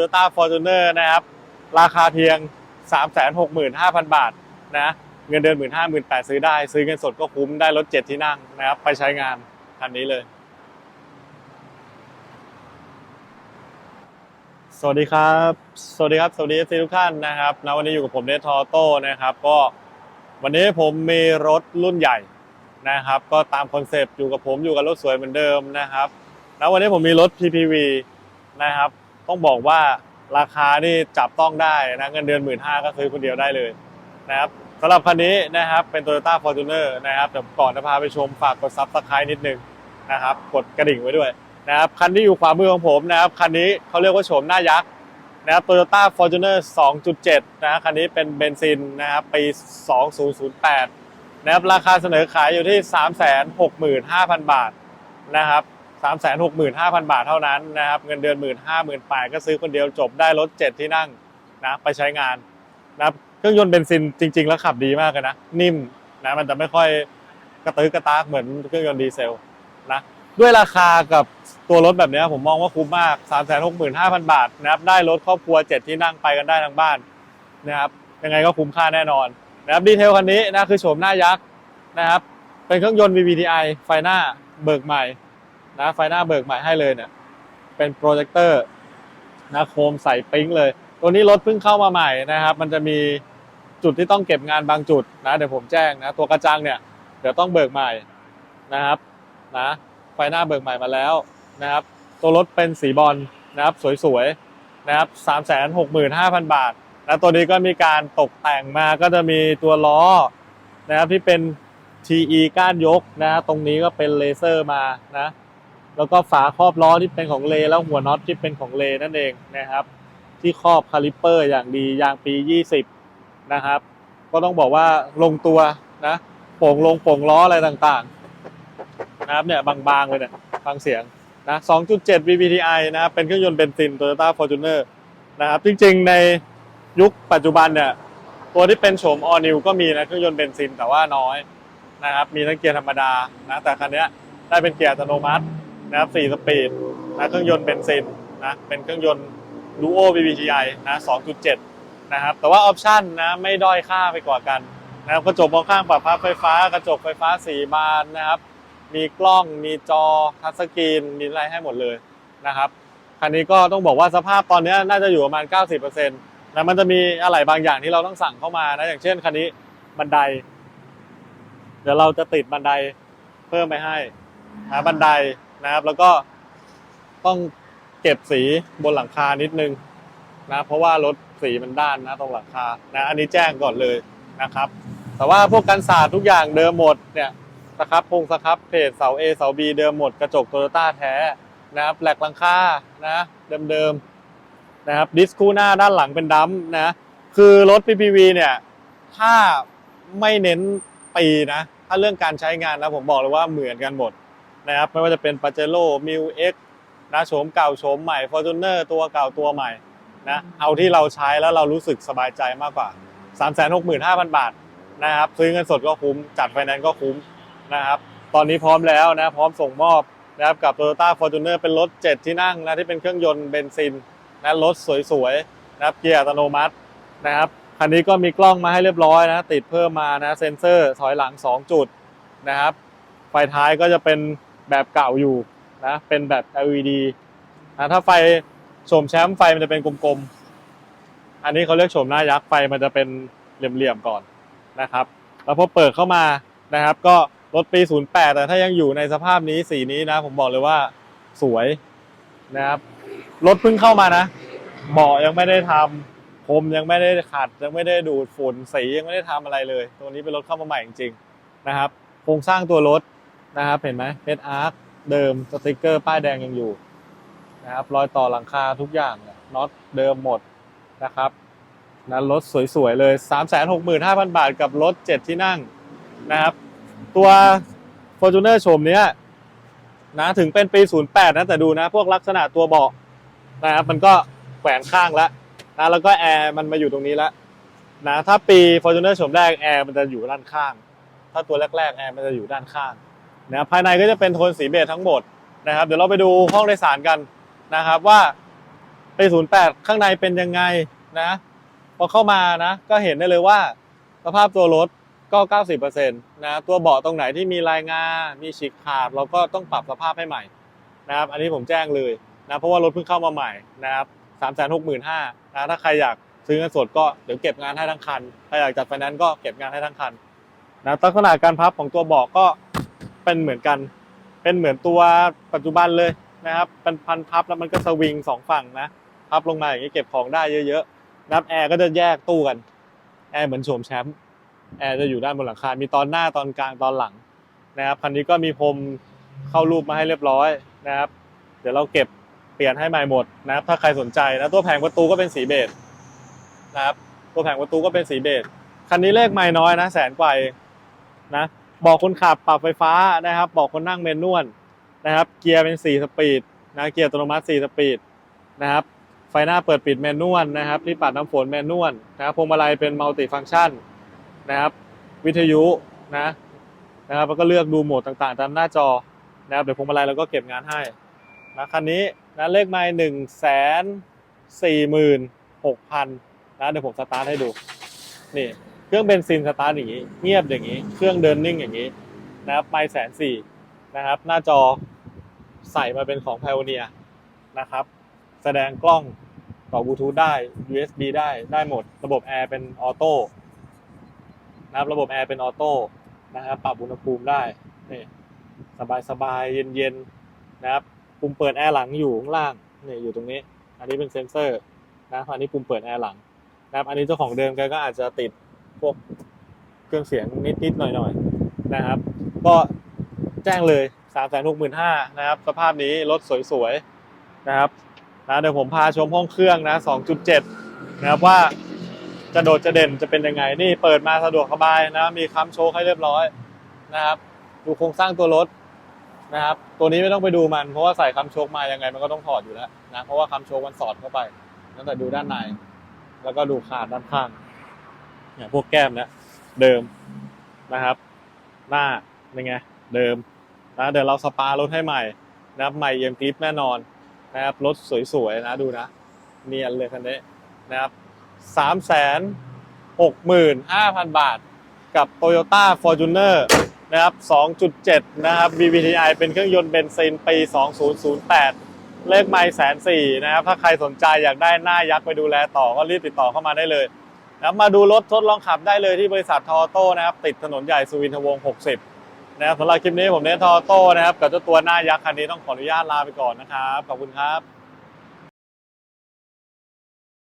Toyota Fortuner นะครับ ราคาเพียง 365,000 บาทนะเงินเดือน1 5 0 0 0 8ซื้อได้ ซื้อเงินสดก็คุ้มได้รถ7ที่นั่งนะครับ ไปใช้งานคันนี้เลย สวัสดีครับ สวัสดีครับ สวัสดีเอฟซีทุกท่านนะครับนะวันนี้อยู่กับผมเนททอโต้นะครับ ก็วันนี้ผมมีรถรุ่นใหญ่นะครับ ก็ตามคอนเซปต์อยู่กับผมอยู่กับรถสวยเหมือนเดิมนะครับแล้ววันนี้ผมมีรถ PPV นะครับ ต้องบอกว่าราคานี่จับต้องได้นะเงินเดือน1 5ื่นห้าก็ซื้อคนเดียวได้เลยนะครับสำหรับคันนี้นะครับเป็น Toyota Fortuner นะครับเดี๋ยวก่อนจะพาไปชมฝากกดซับสไครต์นิดนึงนะครับกดกระดิ่งไว้ด้วยนะครับคันที่อยู่ขวามือของผมนะครับคันนี้เขาเรียกว่าโฉมหน้ายักษ์นะครับ Toyota Fortuner 2.7 นะฮะคันนี้เป็นเบนซินนะครับปี 2008นะครับราคาเสนอขายอยู่ที่ 365,000 บาทนะครับ 365,000 บาทเท่านั้นนะครับเงินเดือน 1 5 0 0 0 0 8ก็ซื้อคนเดียวจบได้รถ 7 ที่นั่งนะไปใช้งานนะครับเครื่องยนต์เบนซินจริง ๆ แล้วขับดีมากเลยนะ นิ่มนะมันจะไม่ค่อยกระตือกระตากเหมือนเครื่องยนต์ดีเซลนะด้วยราคากับตัวรถแบบนี้ผมมองว่าคุ้มมาก 365,000 บาทนะครับได้รถครอบครัว 7 ที่นั่งไปกันได้ทั้งบ้านนะครับยังไงก็คุ้มค่าแน่นอนนะครับดีเทลคันนี้นะคือโฉมหน้ายักษ์นะครับเป็นเครื่องยนต์ VVTi ไฟหน้าเบิกใหม่ นะไฟหน้าเบิกใหม่ให้เลยเนี่ยเป็นโปรเจคเตอร์นะโคมใส่ปิ๊งเลย ตัวนี้รถเพิ่งเข้ามาใหม่นะครับ มันจะมีจุดที่ต้องเก็บงานบางจุดนะเดี๋ยวผมแจ้งนะ ตัวกระจังเนี่ยเดี๋ยวต้องเบิกใหม่นะครับนะไฟหน้าเบิกใหม่มาแล้วนะครับ ตัวรถเป็นสีบอลนะครับสวยๆนะครับ365,000บาทแล้วตัวนี้ก็มีการตกแต่งมาก็จะมีตัวล้อนะครับที่เป็น TE ก้านยกนะตรงนี้ก็เป็นเลเซอร์มานะ แล้วก็ฝาครอบล้อที่เป็นของเลแล้วหัวน็อตที่เป็นของเลนั่นเองนะครับ ที่ครอบคาลิปเปอร์อย่างดียางปี 20 นะครับ ก็ต้องบอกว่าลงตัวนะโป่งลงโป่งล้ออะไรต่างๆนะครับเนี่ยบางๆเลยเนี่ยฟังเสียงนะ 2.7 VVTi นะครับเป็นเครื่องยนต์เบนซิน Toyota Fortuner นะครับ จริงๆในยุคปัจจุบันเนี่ยตัวที่เป็นโฉม all new ก็มีนะเครื่องยนต์เบนซินแต่ว่าน้อยนะครับ มีทั้งเกียร์ธรรมดานะแต่คันนี้ได้เป็นเกียร์อัตโนมัติ นะครับ4สปีดนะเครื่องยนต์เบนซินนะเป็นเครื่องยนต์ Duo VVTi นะ2.7 นะครับ แต่ว่าออปชันนะไม่ด้อยค่าไปกว่ากันนะครับกระจกมองข้างปรับพับไฟฟ้า กระจกไฟฟ้าสีบานนะครับ มีกล้องมีจอทัชสกรีนมีอะไรให้หมดเลยนะครับคันนี้ก็ต้องบอกว่าสภาพตอนนี้น่าจะอยู่ประมาณ 90%นะมันจะมีอะไรบางอย่างที่เราต้องสั่งเข้ามานะอย่างเช่นคันนี้บันได เดี๋ยวเราจะติดบันไดเพิ่มไปให้นะบันได นะครับ แล้วก็ต้องเก็บสีบนหลังคานิดนึงนะเพราะว่ารถสีมันด้านนะตรงหลังคานะอันนี้แจ้งก่อนเลยนะครับ แต่ว่าพวกกันศาสตร์ทุกอย่างเดิมหมดเนี่ยสครับพงสครับเพจเสา A เสา B เดิมหมดกระจกโตโยต้าแท้นะครับแหลกหลังคานะเดิมๆนะครับดิสคู่หน้าด้านหลังเป็นดัมนะคือรถ PPV เนี่ยถ้าไม่เน้นปีนะ ถ้าเรื่องการใช้งานนะผมบอกเลยว่าเหมือนกันหมด นะครับไม่ว่าจะเป็น p a j e r o m i l X นะโฉมเก่าโฉมใหม่ Fortuner ตัวเก่าตัวใหม่นะเอาที่เราใช้แล้วเรารู้สึกสบายใจมากกว่า 365,000 บาทนะครับซื้อเงินสดก็คุ้ม จัดไฟแนนซ์ก็คุ้มนะครับตอนนี้พร้อมแล้วนะพร้อมส่งมอบนะครับกับ Toyota Fortuner เป็นรถ 7 ที่นั่งนะที่เป็นเครื่องยนต์เบนซินนะรถสวยๆนะครับเกียร์อัตโนมัตินะครับคันนี้ก็มีกล้องมาให้เรียบร้อยนะติดเพิ่มมานะเซ็นเซอร์ถอยหลัง 2 จุดนะครับไฟท้ายก็จะเป็น แบบเก่าอยู่นะเป็นแบบ LED นะถ้าไฟโฉมแชมป์ไฟมันจะเป็นกลมๆ อันนี้เขาเรียกโฉมหน้ายักษ์ไฟมันจะเป็นเหลี่ยมๆก่อนนะครับ แล้วพอเปิดเข้ามานะครับ ก็รถปี 08 แต่ถ้ายังอยู่ในสภาพนี้สีนี้นะ ผมบอกเลยว่าสวยนะครับรถเพิ่งเข้ามานะเบาะยังไม่ได้ทำพรมยังไม่ได้ขัด ยังไม่ได้ดูดฝุ่นสียังไม่ได้ทำอะไรเลย ตัวนี้เป็นรถเข้ามาใหม่จริงๆนะครับ โครงสร้างตัวรถ นะครับ เห็นไหมเพชรอาร์คเดิมสติกเกอร์ป้ายแดงยังอยู่นะครับรอยต่อหลังคาทุกอย่างน็อตเดิมหมดนะครับนะรถสวยๆเลย 365,000 บาทกับรถ 7 ที่นั่งนะครับ ตัว Fortuner โฉมเนี้ยนะถึงเป็นปี 08 นะแต่ดูนะ พวกลักษณะตัวเบาะนะครับมันก็แขวนข้างแล้วนะแล้วก็แอร์มันมาอยู่ตรงนี้แล้วนะถ้าปี Fortuner ชมแรกแอร์มันจะอยู่ด้านข้าง ถ้าตัวแรกๆแอร์มันจะอยู่ด้านข้าง นะภายในก็จะเป็นโทนสีเบจทั้งหมดนะครับ เดี๋ยวเราไปดูห้องโดยสารกันนะครับว่าเปี08ข้างในเป็นยังไงนะ พอเข้ามานะ ก็เห็นได้เลยว่าสภาพตัวรถก็ 90%นะตัวเบาะตรงไหนที่มีลายงา มีฉีกขาด เราก็ต้องปรับสภาพให้ใหม่นะครับ อันนี้ผมแจ้งเลยนะเพราะว่ารถเพิ่งเข้ามาใหม่นะครับ365,000นะถ้าใครอยากซื้อเงินสดก็เดี๋ยวเก็บงานให้ทั้งคัน ถ้าอยากจัดไฟแนนซ์ก็เก็บงานให้ทั้งคันนะลักษณะการพับของตัวเบาะก็ เป็นเหมือนกัน เป็นเหมือนตัวปัจจุบันเลยนะครับ เป็นพันพับแล้วมันก็สวิงสองฝั่งนะ พับลงมาอย่างนี้เก็บของได้เยอะๆนับแอร์ก็จะแยกตู้กัน แอร์เหมือนโฉมแชมป์ แอร์จะอยู่ด้านบนหลังคา มีตอนหน้าตอนกลางตอนหลังนะครับ คันนี้ก็มีพรมเข้ารูปมาให้เรียบร้อยนะครับ เดี๋ยวเราเก็บเปลี่ยนให้ใหม่หมดนะครับ ถ้าใครสนใจนะ ตัวแผงประตูก็เป็นสีเบจนะครับ ตัวแผงประตูก็เป็นสีเบจคันนี้เลขไม่น้อยนะแสนกว่าเองนะ บอกคนขับปรับไฟฟ้านะครับ บอกคนนั่งเมนนวลนะครับ เกียร์เป็น 4 สปีดนะเกียร์อัตโนมัติ 4 สปีดนะครับ ไฟหน้าเปิดปิดแมนนวลนะครับที่ปัดน้ำฝนแมนนวลนะครับพวงมาลัยเป็นมัลติฟังก์ชันนะครับ วิทยุนะนะครับแล้วก็เลือกดูโหมดต่างๆ ตามหน้าจอนะครับเดี๋ยวพวงมาลัยเราก็เก็บงานให้นะคันนี้นะเลขไมล์หนึ่งแสนสี่หมื่นหกพันนะเดี๋ยวผมสตาร์ทให้ดูนี่ เครื่องเบนซินสตาร์ทอย่างนี้เงียบอย่างนี้ เครื่องเดินนิ่งอย่างนี้นะครับไม่แสนสี่นะครับ หน้าจอใส่มาเป็นของ p i o n e e r นะครับ แสดงกล้องต่อบลูทูธได้ USB ได้ได้หมด ระบบแอร์เป็นออโต้นะครับระบบแอร์เป็นออโต้นะครับปรับอุณหภูมิได้นี่สบายสบายเย็นเย็นนะครับปุ่มเปิดแอร์หลังอยู่ข้างล่างนี่อยู่ตรงนี้ อันนี้เป็นเซนเซอร์นะครับอันนี้ปุ่มเปิดแอร์หลังนะครับอันนี้เจ้าของเดิมแกก็อาจจะติด พวกเครื่องเสียงนิดๆหน่อยๆนะครับ ก็แจ้งเลย 3 6 5 0 0 0นะครับ สภาพนี้รถสวยๆนะครับนะเดี๋ยวผมพาชมห้องเครื่องนะ 2.7 นะครับว่าจะโดดจะเด่นจะเป็นยังไงนี่เปิดมาสะดวกสบายนะมีคัมโชคให้เรียบร้อยนะครับ ดูโครงสร้างตัวรถนะครับ ตัวนี้ไม่ต้องไปดูมันเพราะว่าใส่คัมโชคมายังไงมันก็ต้องถอดอยู่แล้วนะเพราะว่าคัมโชคมันสอดเข้าไปตั้งแต่ดูด้านใน แล้วก็ดูขาดด้านข้าง เนี่ยพวกแก้มเนี่ยเดิมนะครับ หน้าเป็นไงเดิมนะเดี๋ยวเราสปารถให้ใหม่นะครับใหม่เยี่ยมกริปแน่นอนนะครับรถสวยๆนะดูนะเนียนเลยคันนี้นะครับสามแสนหกหมื่นห้าพันบาท กับ Toyota Fortuner นะครับ 2.7 นะครับ BBTI เป็นเครื่องยนต์เบนซินปี 2008 เลขไมล์แสนสี่นะครับ ถ้าใครสนใจอยากได้หน้ายักษ์ไปดูแลต่อก็รีบติดต่อเข้ามาได้เลย นะครับมาดูรถทดลองขับได้เลยที่บริษัททอโต้นะครับ ติดถนนใหญ่สุวินทวงศ์60 นะครับสำหรับคลิปนี้ผมเน้นทอโต้นะครับ กับเจ้าตัวหน้ายักษ์คันนี้ต้องขออนุญาตลาไปก่อนนะครับ ขอบคุณครับ